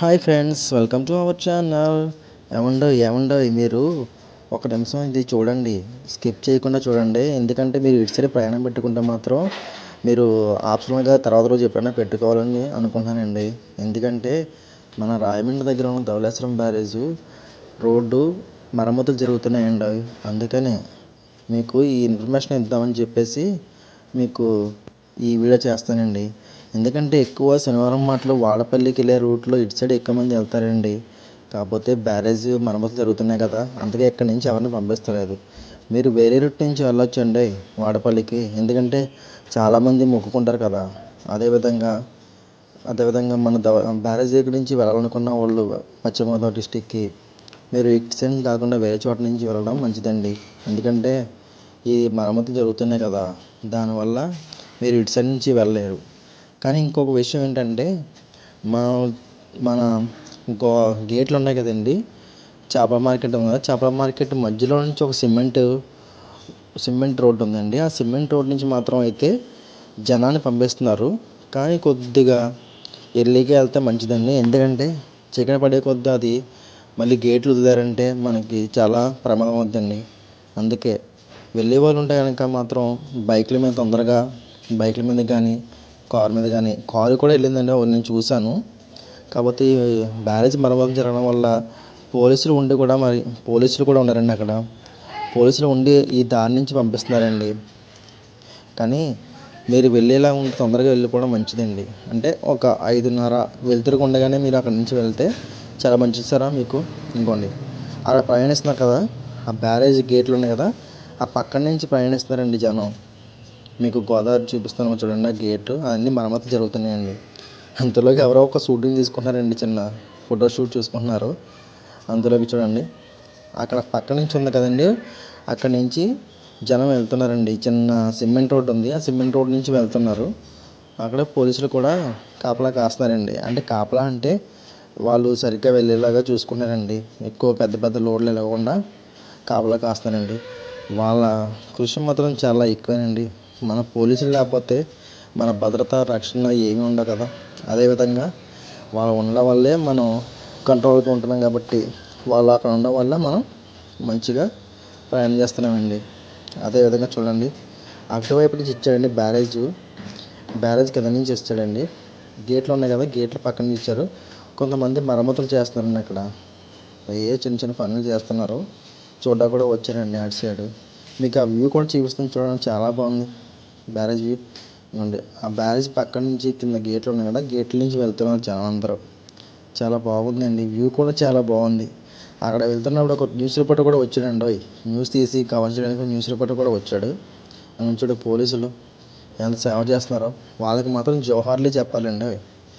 Hi friends welcome to our channel ఏమండో ఏమండో మీరు ఒక నిమిషం ఇది చూడండి. స్కిప్ చేయకుండా చూడండి. ఎందుకంటే మీరు ఇటు సైడ్ ప్రయాణం పెట్టుకుంటే మాత్రం మీరు ఆప్షనల్గా తర్వాత రోజు ఎప్పుడైనా పెట్టుకోవాలని అనుకుంటున్నానండి. ఎందుకంటే మన రాయమండ్రి దగ్గర ఉన్న ధవళేశ్వరం బ్యారేజ్ రోడ్డు మరమ్మతులు జరుగుతున్నాయండి. అందుకని మీకు ఈ ఇన్ఫర్మేషన్ ఇద్దామని చెప్పేసి మీకు ఈ వీడియో చేస్తానండి. ఎందుకంటే ఎక్కువ శనివారం మాటలు వాడపల్లికి వెళ్ళే రూట్లో ఇటు సైడ్ ఎక్కువ మంది వెళ్తారండి. కాకపోతే బ్యారేజ్ మరమ్మతులు జరుగుతున్నాయి కదా. అందుకే ఇక్కడి నుంచి ఎవరిని పంపిస్తలేదు. మీరు వేరే రూట్ నుంచి వెళ్ళొచ్చండి వాడపల్లికి. ఎందుకంటే చాలామంది మొక్కుకుంటారు కదా. అదేవిధంగా అదేవిధంగా మన ద బ్యారేజ్ దగ్గర నుంచి వెళ్ళాలనుకున్న వాళ్ళు పశ్చిమ గోదావరి డిస్టిక్కి మీరు ఇటు సైడ్ కాకుండా వేరే చోట నుంచి వెళ్ళడం మంచిదండి. ఎందుకంటే ఈ మరమ్మతులు జరుగుతున్నాయి కదా. దానివల్ల మీరు ఇటు సైడ్ నుంచి వెళ్ళలేరు. కానీ ఇంకొక విషయం ఏంటంటే మా మన గో గేట్లు ఉన్నాయి కదండి. చేపల మార్కెట్ ఉంది. కదా చేపల మార్కెట్ మధ్యలో నుంచి ఒక సిమెంట్ సిమెంట్ రోడ్డు ఉందండి. ఆ సిమెంట్ రోడ్ నుంచి మాత్రం అయితే జనాన్ని పంపిస్తున్నారు. కానీ కొద్దిగా ఎర్లీగా వెళ్తే మంచిదండి. ఎందుకంటే చీకటి పడే కొద్ది అది మళ్ళీ గేట్లు వదిలారంటే మనకి చాలా ప్రమాదం అవుతుందండి. అందుకే వెళ్ళే వాళ్ళు ఉంటే కనుక మాత్రం బైక్ల మీద తొందరగా బైక్ల మీద కానీ కారు మీద కానీ కారు కూడా వెళ్ళిందండి నేను చూశాను. కాకపోతే బ్యారేజ్ మరమ్మతులు జరగడం వల్ల పోలీసులు ఉండి కూడా మరి పోలీసులు కూడా ఉన్నారండి అక్కడ. పోలీసులు ఉండి ఈ దారి నుంచి పంపిస్తున్నారండి. కానీ మీరు వెళ్ళేలా ఉంటే తొందరగా వెళ్ళిపోవడం మంచిదండి. అంటే ఒక ఐదున్నర వెలుతురుగా ఉండగానే మీరు అక్కడి నుంచి వెళ్తే చాలా మంచిది సార్ మీకు? ఇంకోండి. అక్కడ ప్రయాణిస్తున్నారు కదా ఆ బ్యారేజ్ గేట్లు ఉన్నాయి కదా ఆ పక్కన నుంచి ప్రయాణిస్తున్నారండి జనం. మీకు గోదావరి చూపిస్తాను చూడండి ఆ గేటు. అన్నీ మరమ్మతులు జరుగుతున్నాయండి. అంతలోకి ఎవరో ఒక షూటింగ్ తీసుకుంటున్నారండి చిన్న ఫోటో షూట్ చూసుకుంటున్నారు. అందులోకి చూడండి. అక్కడ పక్క నుంచి ఉంది కదండి అక్కడి నుంచి జనం వెళ్తున్నారండి. చిన్న సిమెంట్ రోడ్ ఉంది ఆ సిమెంట్ రోడ్ నుంచి వెళ్తున్నారు. అక్కడ పోలీసులు కూడా కాపలా కాస్తున్నారండి. అంటే కాపలా అంటే వాళ్ళు సరిగ్గా వెళ్ళేలాగా చూసుకున్నారండి ఎక్కువ పెద్ద పెద్ద లోడ్లు వెళ్ళకుండా కాపలా కాస్తారండి వాళ్ళ కృషి మాత్రం చాలా ఎక్కువేనండి. మన పోలీసులు లేకపోతే మన భద్రత రక్షణ ఏమీ ఉండవు కదా. అదేవిధంగా వాళ్ళు ఉండడం వల్లే మనం కంట్రోల్గా ఉంటున్నాం కాబట్టి వాళ్ళు అక్కడ ఉండడం వల్ల మనం మంచిగా ప్రయాణం చేస్తున్నామండి. అదేవిధంగా చూడండి. అటువైపు నుంచి ఇచ్చాడండి బ్యారేజ్. బ్యారేజ్ కింద నుంచి ఇచ్చాడండి. గేట్లు ఉన్నాయి కదా గేట్ల పక్కన నుంచి ఇచ్చారు. కొంతమంది మరమ్మతులు చేస్తున్నారండి అక్కడ. ఏ చిన్న చిన్న పనులు చేస్తున్నారు. చూడడానికి కూడా వచ్చారండి అటు సైడ్. మీకు ఆ వ్యూ కూడా చూపిస్తుంది చూడండి చాలా బాగుంది. బ్యారేజ్ నుండి ఆ బ్యారేజ్ పక్క నుంచి కింద గేట్లు ఉన్నాయి కదా గేట్ల నుంచి వెళ్తున్నారు జనం అందరూ చాలా బాగుందండి. వ్యూ కూడా చాలా బాగుంది. అక్కడ వెళ్తున్నప్పుడు ఒక న్యూస్ రిపోర్టర్ కూడా వచ్చాడండి. ఓయ్ న్యూస్ తీసి కవర్ చేయడానికి న్యూస్ రిపోర్టర్ కూడా వచ్చాడు. చూడు పోలీసులు ఎంత సేవ చేస్తున్నారో. వాళ్ళకి మాత్రం జోహార్లే చెప్పాలండి.